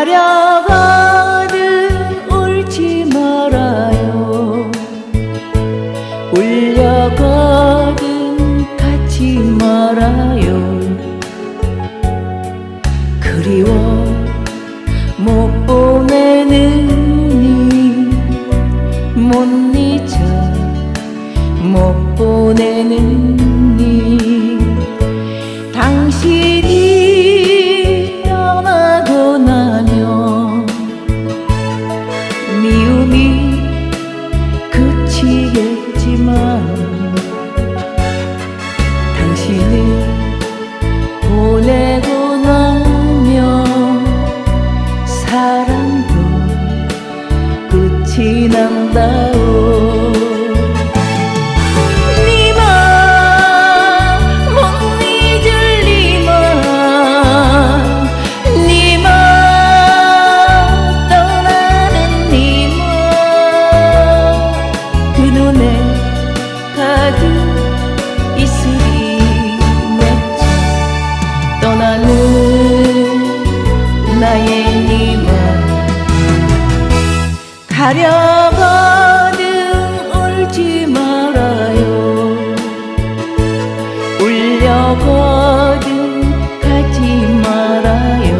자려거든 울지 말아요. 울려거든 갖지 말아요. 그리워 못 보내는 님 못 잊어 못 보내는 가려거든 울지 말아요. 울려거든 가지 말아요.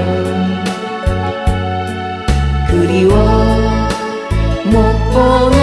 그리워 못 보는